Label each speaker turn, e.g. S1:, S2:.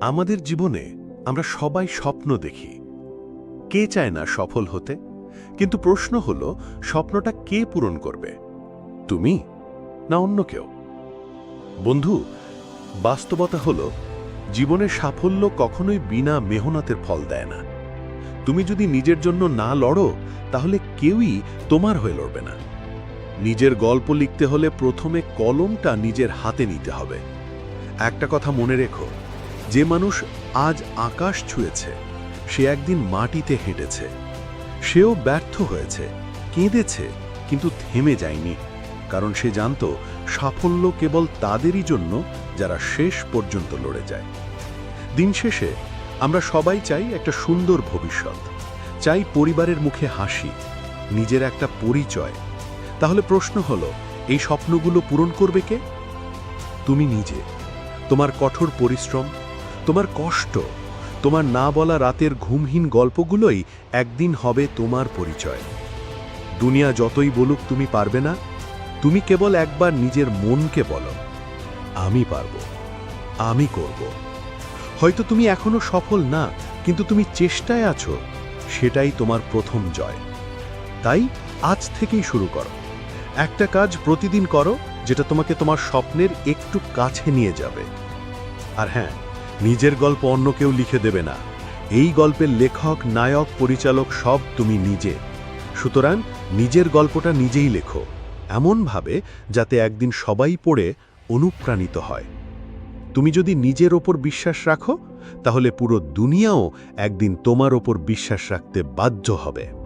S1: আমাদের জীবনে আমরা সবাই স্বপ্ন দেখি। কে চায় না সফল হতে? কিন্তু প্রশ্ন হলো, স্বপ্নটা কে পূরণ করবে? তুমি না অন্য কেউ? বন্ধু, বাস্তবতা হলো জীবনের সাফল্য কখনোই বিনা মেহনতের ফল দেয় না। তুমি যদি নিজের জন্য না লড়ো, তাহলে কেউই তোমার হয়ে লড়বে না। নিজের গল্প লিখতে হলে প্রথমে কলমটা নিজের হাতে নিতে হবে। একটা কথা মনে রেখো যে মানুষ আজ আকাশ ছুঁয়েছে, সে একদিন মাটিতে হেঁটেছে। সেও ব্যর্থ হয়েছে, কেঁদেছে, কিন্তু থেমে যায়নি, কারণ সে জানত সাফল্য কেবল তাদেরই জন্য যারা শেষ পর্যন্ত লড়ে যায়। দিন শেষে আমরা সবাই চাই একটা সুন্দর ভবিষ্যৎ। চাই পরিবারের মুখে হাসি, নিজের একটা পরিচয়। তাহলে প্রশ্ন হলো, এই স্বপ্নগুলো পূরণ করবে কে? তুমি নিজে, তোমার কঠোর পরিশ্রম তোমার কষ্ট, তোমার না বলা রাতের ঘুমহীন গল্পগুলোই একদিন হবে তোমার পরিচয়। দুনিয়া যতই বলুক তুমি পারবে না, তুমি কেবল একবার নিজের মনকে বলো, আমি পারব, আমি করব। হয়তো তুমি এখনও সফল না, কিন্তু তুমি চেষ্টায় আছো, সেটাই তোমার প্রথম জয়। তাই আজ থেকেই শুরু করো। একটা কাজ প্রতিদিন করো, যেটা তোমাকে তোমার স্বপ্নের একটু কাছে নিয়ে যাবে। আর হ্যাঁ নিজের গল্প অন্য কেউ লিখে দেবে না। এই গল্পের লেখক, নায়ক, পরিচালক সব তুমি নিজে। সুতরাং নিজের গল্পটা নিজেই লেখো, এমনভাবে যাতে একদিন সবাই পড়ে অনুপ্রাণিত হয়। তুমি যদি নিজের ওপর বিশ্বাস রাখো, তাহলে পুরো দুনিয়াও একদিন তোমার ওপর বিশ্বাস রাখতে বাধ্য হবে।